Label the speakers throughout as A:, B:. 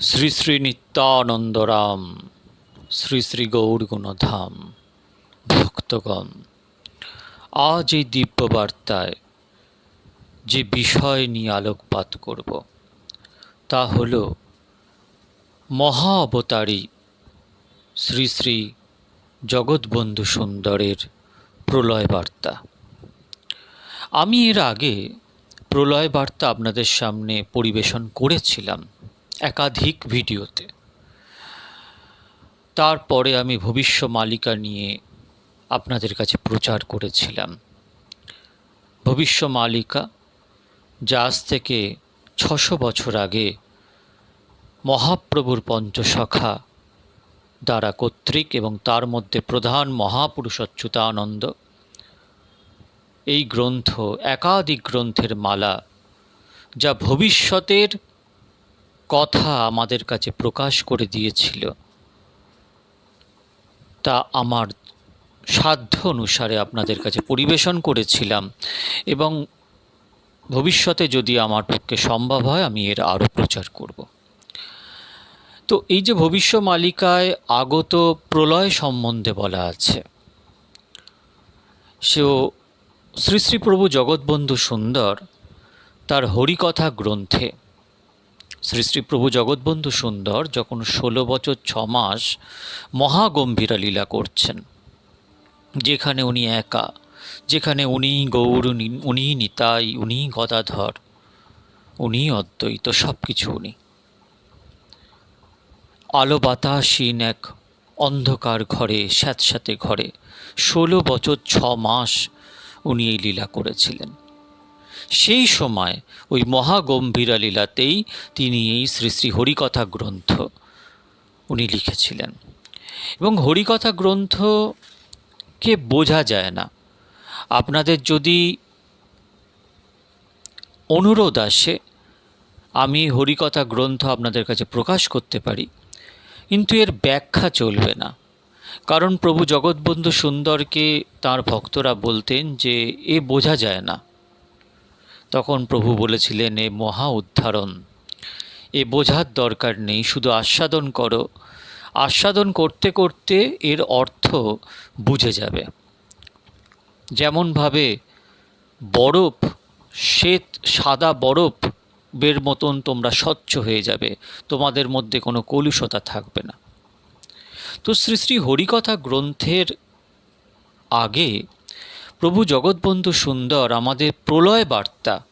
A: শ্রী শ্রী নিত্যানন্দরাম, শ্রী শ্রী গৌরগুণধাম, ভক্তগণ, আজ এই দিব্য বার্তায় যে বিষয় নিয়ে আলোকপাত করব, তা হল মহা অবতারী শ্রী শ্রী জগৎবন্ধু সুন্দরের প্রলয় বার্তা আমি এর আগে প্রলয় বার্তা আপনাদের সামনে পরিবেশন করেছিলাম। একাধিক ভিডিওতে। তারপরে আমি ভবিষ্য মালিকা নিয়ে আপনাদের কাছে প্রচার করেছিলাম। ভবিষ্য মালিকা, যা আজ থেকে ছশো বছর আগে মহাপ্রভুর পঞ্চসখা দ্বারা কর্তৃক এবং তার মধ্যে প্রধান মহাপুরুষ অচ্যুতানন্দ এই গ্রন্থ একাধিক গ্রন্থের মালা, যা ভবিষ্যতের কথা আমাদের কাছে প্রকাশ করে দিয়েছিল। তা আমার সাধ্য অনুসারে আপনাদের কাছে পরিবেশন করেছিলাম এবং ভবিষ্যতে যদি আমার পক্ষে সম্ভব হয়, আমি এর আরও প্রচার করব। তো এই যে ভবিষ্য মালিকায় আগত প্রলয় সম্বন্ধে বলা আছে, সেও শ্রী শ্রী প্রভু জগৎবন্ধু সুন্দর তার হরিকথা গ্রন্থে শ্রী শ্রী প্রভু জগৎবন্ধু সুন্দর যখন ষোলো বছর ছ মাস মহাগম্ভীরা লীলা করছেন, যেখানে উনি একা, যেখানে উনি গৌর উনি নিতাই, উনি গদাধর, উনি অদ্বৈত সব কিছু উনি। আলো বাতাসীন এক অন্ধকার ঘরে, স্যাঁতস্যাঁতে ঘরে ষোলো বছর ছ মাস উনি এই লীলা করেছিলেন। সেই সময় ওই মহাগম্ভীরা লীলাতেই তিনি এই শ্রী শ্রী হরিকথা গ্রন্থ উনি লিখেছিলেন। এবং হরিকথা গ্রন্থকে বোঝা যায় না। আপনাদের যদি অনুরোধ আসে, আমি হরিকথা গ্রন্থ আপনাদের কাছে প্রকাশ করতে পারি, কিন্তু এর ব্যাখ্যা চলবে না। কারণ প্রভু জগৎবন্ধু সুন্দরকে তার ভক্তরা বলতেন যে, এ বোঝা যায় না। তখন প্রভু বলেছিলেন, এ মহা উদ্ধারণ। এ বোঝার দরকার নেই, শুধু আস্বাদন করো। আস্বাদন করতে করতে এর অর্থ বুঝে যাবে। যেমনভাবে বরফ, শ্বেত, সাদা বরফ বের মতন তোমরা স্বচ্ছ হয়ে যাবে, তোমাদের মধ্যে কোনো কলুষতা থাকবে না। তো শ্রী শ্রী হরিকথা গ্রন্থের আগে প্রভু জগৎবন্ধু সুন্দর আমাদের প্রলয় বার্তা।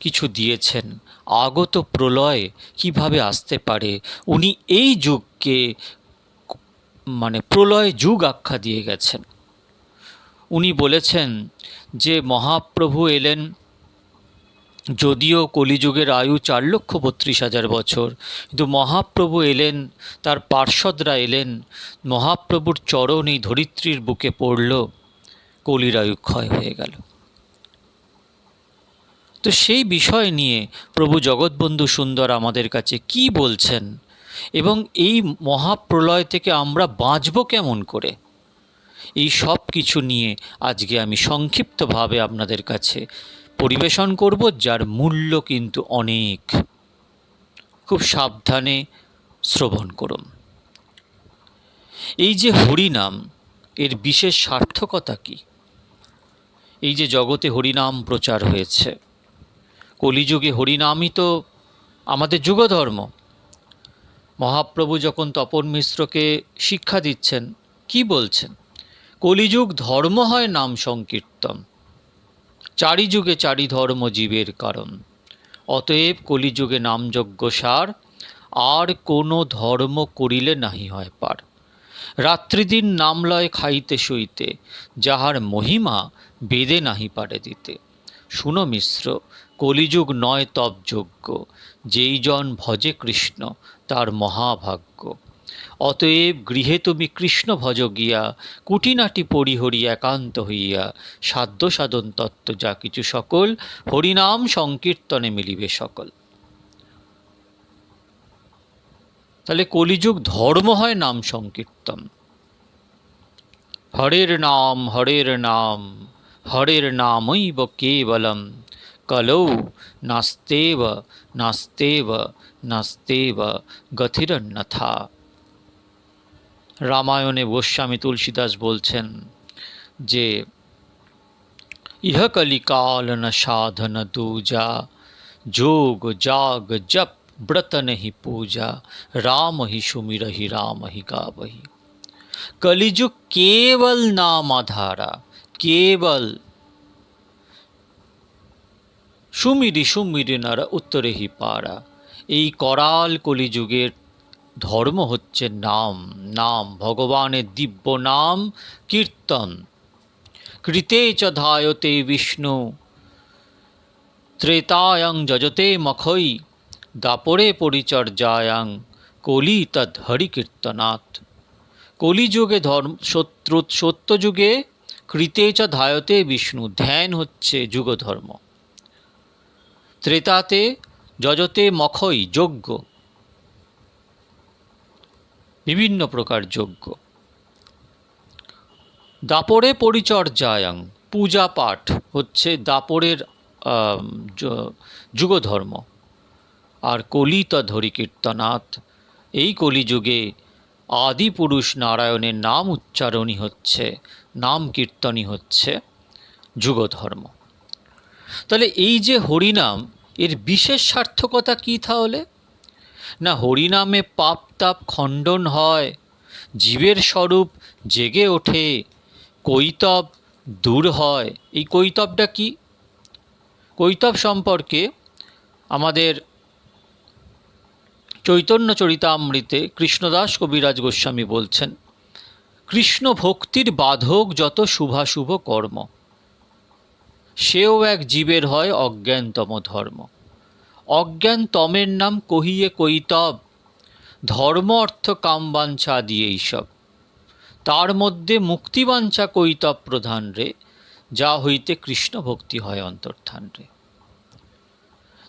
A: কিছু দিয়েছেন, আগত প্রলয় কীভাবে আসতে পারে? উনি এই যুগকে মানে প্রলয় যুগ আখ্যা দিয়ে গেছেন। উনি বলেছেন যে, মহাপ্রভু এলেন যদিও কলিযুগের আয়ু চার লক্ষ বত্রিশ হাজার বছর, কিন্তু মহাপ্রভু এলেন, তার পার্শ্বদরা এলেন, মহাপ্রভুর চরণ এই ধরিত্রীর বুকে পড়ল। কলির আয়ু ক্ষয় হয়ে গেল। তো সেই বিষয় নিয়ে প্রভু জগৎবন্ধু সুন্দর আমাদের কাছে কি বলছেন এবং এই মহাপ্রলয় থেকে আমরা বাঁচব কেমন করে? এই সব কিছু নিয়ে আজকে আমি সংক্ষিপ্তভাবে আপনাদের কাছে পরিবেশন করব, যার মূল্য কিন্তু অনেক। খুব সাবধানে শ্রবণ করুন। এই যে হরিনাম, এর বিশেষ সার্থকতা কি? এই যে জগতে হরিনাম প্রচার হয়েছে, কলিযুগে হরিনামই তো আমাদের যুগধর্ম। মহাপ্রভু যখন তপন মিশ্রকে শিক্ষা দিচ্ছেন, কি বলছেন? কলিযুগ ধর্ম হয় নাম সংকীর্তন চারি যুগে চারি ধর্ম জীবের কারণ। অতএব কলিযুগে নামযজ্ঞ সার, আর কোনো ধর্ম করিলে নাহি হয় পার। রাত্রিদিন নামলয় খাইতে শুইতে যাহার মহিমা বেদে নাহি পারে দিতে। শুনো মিশ্র, কলিযুগ নয় তব যোগ্য যেই জন ভজে কৃষ্ণ, তার মহাভাগ্য। অতএব গৃহে তুমি কৃষ্ণ ভজ গিয়া, কুটিনাটি পরিহরি একান্ত হইয়া, সাধ্য সাধন তত্ত্ব যা কিছু সকল, হরিনাম সংকীর্তনে মিলিবে সকল। তাহলে কলিযুগ ধর্ম হয় নাম সংকীর্তন। হরের নাম হরের নাম, হরের নামৈব কেবলম। কলৌ, নাস্তেব নাস্তেব নাস্তেব, গথিরন্যথা। রামায়ণে গোস্বামী তুলসীদাস বলছেন যে ইহ কলিকালন সাধন দূজা যোগ, জাগ, জপ ব্রত নহি পূজা রাম হি সুমির হি রাম হি গাবহি কলিযুগ কেবল নাম আধারা, কেবল সুমিরি সুমিরি নারা উত্তরে হি পারা এই করাল কলিযুগের ধর্ম হচ্ছে নাম নাম, ভগবানের দিব্য নাম, কীর্তন। কৃতে চ ধায়তে বিষ্ণু, ত্রেতায়ং যজতে মখৈ। দাপরে পরিচর্যায়াং কলি তদ হরিকীর্তনাথ কলিযুগে ধর্ম, শত্রু, সত্যযুগে কৃতে চ ধায়তে বিষ্ণু, ধ্যান হচ্ছে যুগধর্ম। ত্রেতাতে যজতে মখই যজ্ঞ। বিভিন্ন প্রকার যজ্ঞ। দাপরে পরিচর্যায়াং পূজা পাঠ হচ্ছে দাপরের যুগধর্ম। আর কলি তধরি কীর্তনাথ। এই কলিযুগে আদি পুরুষ নারায়ণের নাম উচ্চারণই হচ্ছে, নাম কীর্তনই হচ্ছে যুগধর্ম। তাহলে এই যে হরিনাম, এর বিশেষ সার্থকতা কী তাহলে? না, হরিনামে পাপ তাপ খণ্ডন হয়, জীবের স্বরূপ জেগে ওঠে, কৈতব দূর হয়। এই কৈতবটা কি? কৈতব সম্পর্কে আমাদের চৈতন্য চরিতামৃতে কৃষ্ণদাস কবিরাজ গোস্বামী বলছেন, কৃষ্ণ ভক্তির বাধক যত শুভাশুভ কর্ম, সেও এক জীবের হয় অজ্ঞানতম ধর্ম। অজ্ঞান তমের নাম কহিয়ে কৈতব, ধর্ম অর্থ কামবাঞ্ছা দিয়ে এইসব তার মধ্যে মুক্তিবাঞ্ছা কৈতব প্রধান রে, যা হইতে কৃষ্ণ ভক্তি হয় অন্তর্ধান রে।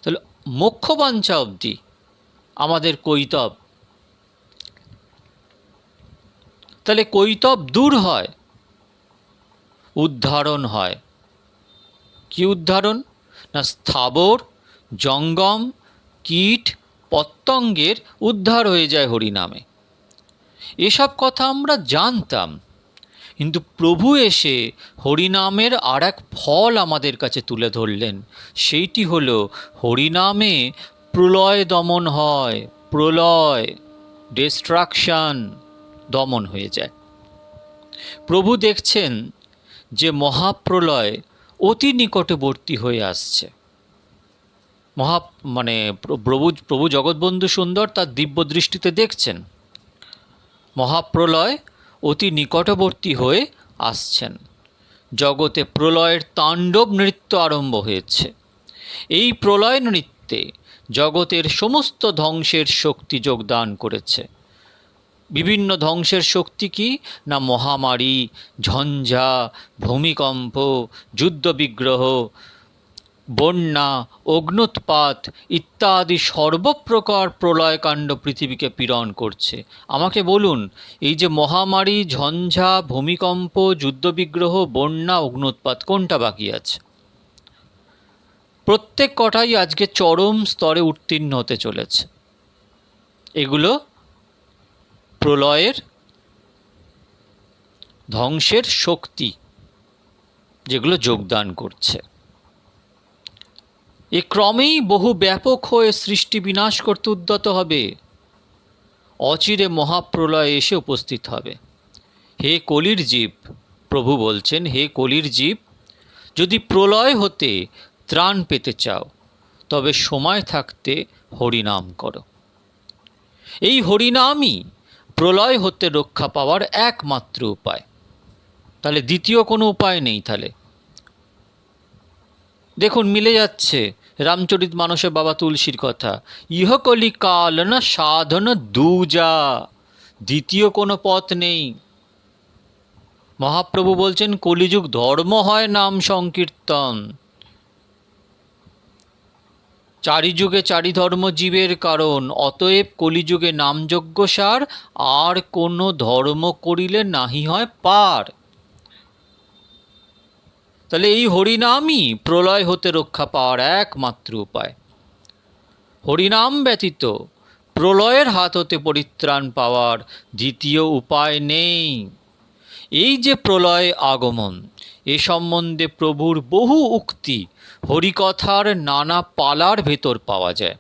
A: তাহলে মোক্ষবাঞ্ছা অবধি আমাদের কৈতব। তাহলে কৈতব দূর হয়, উদ্ধারণ হয়। কি উদ্ধারণ? না স্থাবর, জঙ্গম, কীট পতঙ্গের উদ্ধার হয়ে যায় হরিনামে। এসব কথা আমরা জানতাম, কিন্তু প্রভু এসে হরিনামের আর এক ফল আমাদের কাছে তুলে ধরলেন। সেইটি হলো হরিনামে প্রলয় দমন হয়, প্রলয় ডিস্ট্রাকশন দমন হয়ে যায়। প্রভু দেখছেন যে মহাপ্রলয় অতি নিকটবর্তী হয়ে আসছে। মহা মানে প্র- প্রভু প্রভু জগৎবন্ধু সুন্দর তার দিব্য দৃষ্টিতে দেখছেন। মহাপ্রলয় অতি নিকটবর্তী হয়ে আসছেন। জগতে প্রলয়ের তাণ্ডব নৃত্য আরম্ভ হয়েছে। এই প্রলয় নৃত্যে জগতের সমস্ত ধ্বংসের শক্তি যোগদান করেছে। বিভিন্ন ধ্বংসের শক্তি কি? না মহামারী, ঝঞ্ঝা, ভূমিকম্প, যুদ্ধবিগ্রহ, বন্যা, অগ্নুৎপাত ইত্যাদি সর্বপ্রকার প্রলয়কাণ্ড পৃথিবীকে পীড়ন করছে। আমাকে বলুন, এই যে মহামারী, ঝঞ্ঝা, ভূমিকম্প, যুদ্ধবিগ্রহ, বন্যা, অগ্নুৎপাত কোনটা বাকি আছে? প্রত্যেক কটাই আজকে চরম স্তরে উত্তীর্ণ হতে চলেছে। এগুলো প্রলয়ের ধ্বংসের শক্তি যেগুলো যোগদান করছে। এ ক্রমেই বহু ব্যাপক হয়ে সৃষ্টি বিনাশ করতে উদ্যত হবে। অচিরে মহাপ্রলয় এসে উপস্থিত হবে। হে কলির জীব, প্রভু বলছেন, হে কলির জীব, যদি প্রলয় হতে ত্রাণ পেতে চাও, তবে সময় থাকতে হরিনাম করো। এই হরিনামই প্রলয় হতে রক্ষা পাওয়ার একমাত্র উপায়। তাহলে দ্বিতীয় কোনো উপায় নেই তাহলে। দেখুন, মিলে যাচ্ছে। রামচরিত মানসে বাবা তুলসীর কথা। ইহকলি কাল না সাধন দুজা। দ্বিতীয় কোনো পথ নেই। মহাপ্রভু বলছেন, কলিযুগ ধর্ম হয় নাম সংকীর্তন। চারি যুগে চারি ধর্ম জীবের কারণ। অতএব কলিযুগে নামযজ্ঞ সার, আর কোনো ধর্ম করিলে নাহি হয় পার। তাহলে এই হরিনামই প্রলয় হতে রক্ষা পাওয়ার একমাত্র উপায়। হরিনাম ব্যতীত প্রলয়ের হাত হতে পরিত্রাণ পাওয়ার দ্বিতীয় উপায় নেই। এই যে প্রলয় আগমন, এ সম্বন্ধে প্রভুর বহু উক্তি হরিকথার নানা পালার ভেতর পাওয়া যায়।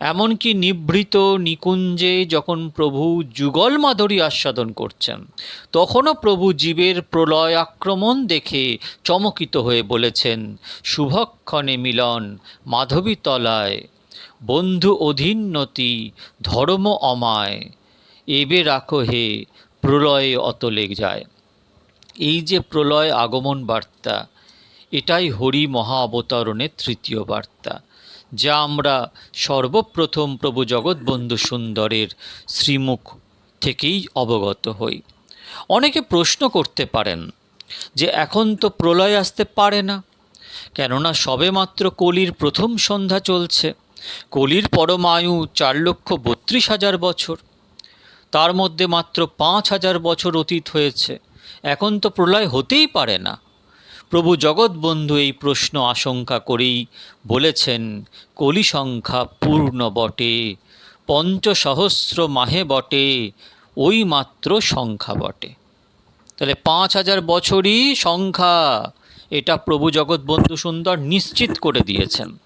A: এমনকি নিভৃত নিকুঞ্জে যখন প্রভু যুগল মাধুরী আস্বাদন করছেন, তখনও প্রভু জীবের প্রলয় আক্রমণ দেখে চমকিত হয়ে বলেছেন, শুভক্ষণে মিলন মাধবীতলায়, বন্ধু অধীন্নতি ধর্ম অমায়, এবে রাখো হে প্রলয়ে অতলে যায়। এই যে প্রলয় আগমন বার্তা এটাই হরি মহা অবতরণের তৃতীয় বার্তা, যা আমরা সর্বপ্রথম প্রভু জগৎবন্ধু সুন্দরের শ্রীমুখ থেকেই অবগত হই। অনেকে প্রশ্ন করতে পারেন যে এখন তো প্রলয় আসতে পারে না, কেননা সবেমাত্র কলির প্রথম সন্ধ্যা চলছে। কলির পরমায়ু চার লক্ষ বত্রিশ হাজার বছর, তার মধ্যে মাত্র পাঁচ হাজার বছর অতীত হয়েছে। এখন তো প্রলয় হতেই পারে না। প্রভু জগৎবন্ধু এই প্রশ্ন আশঙ্কা করেই বলেছেন, কলি সংখ্যা পূর্ণ বটে, পঞ্চসহস্র মাহে বটে, ওই মাত্র সংখ্যা বটে। তাহলে পাঁচ হাজার বছরই সংখ্যা, এটা প্রভু জগৎবন্ধু সুন্দর নিশ্চিত করে দিয়েছেন।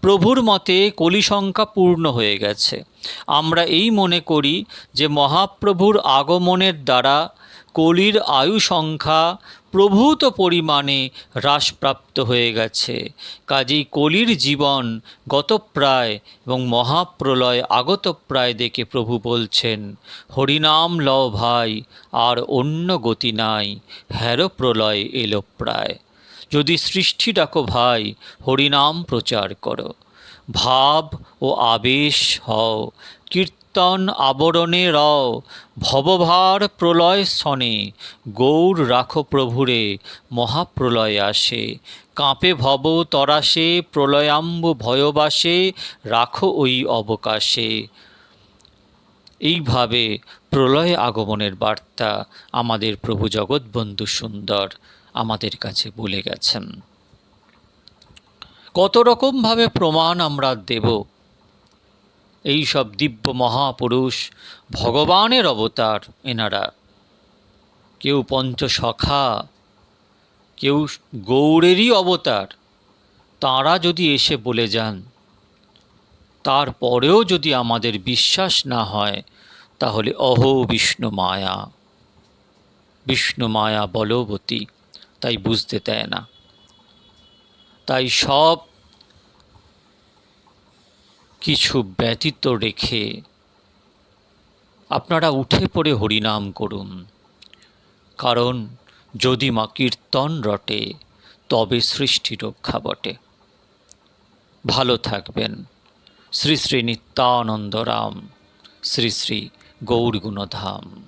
A: প্রভুর মতে কলি সংখ্যা পূর্ণ হয়ে গেছে। আমরা এই মনে করি যে মহাপ্রভুর আগমনের দ্বারা কলির আয়ু সংখ্যা প্রভূত পরিমাণে হ্রাসপ্রাপ্ত হয়ে গেছে। কাজেই কলির জীবন গতপ্রায় এবং মহাপ্রলয় আগতপ্রায় দেখে প্রভু বলছেন, হরিনাম লও ভাই, আর অন্য গতি নাই, হ্যারো প্রলয় এলো প্রায়। যদি সৃষ্টি ডাকো ভাই, হরিনাম প্রচার করো। ভাব ও আবেশ হও, কীর্তন আবরণে রও, ভবভার প্রলয় সনে, গৌর রাখো প্রভুরে, মহাপ্রলয় আসে। কাঁপে ভব তরাসে, প্রলয়াম্ব ভয়বাসে, রাখো ওই অবকাশে। এইভাবে প্রলয় আগমনের বার্তা আমাদের প্রভু জগৎবন্ধু সুন্দর আমাদের কাছে বলে গেছেন। কত রকমভাবে প্রমাণ আমরা দেব এই সব দিব্য মহাপুরুষ ভগবানের অবতার এনারা। কেউ পঞ্চসখা কেউ গৌরেরই অবতার, তাঁরা যদি এসে বলে যান, তারপরেও যদি আমাদের বিশ্বাস না হয়, তাহলে অহো বিষ্ণু মায়া। বিষ্ণু মায়া বলবতী, তাই বুঝতে দেয় না। তাই সব কিছু ব্যতীত রেখে আপনারা উঠে পড়ে হরিনাম করুন। কারণ যদি মা কীর্তন রটে, তবে সৃষ্টি রক্ষা বটে। ভালো থাকবেন। শ্রী শ্রী নিত্যানন্দ রাম শ্রী শ্রী গৌরগুণধাম।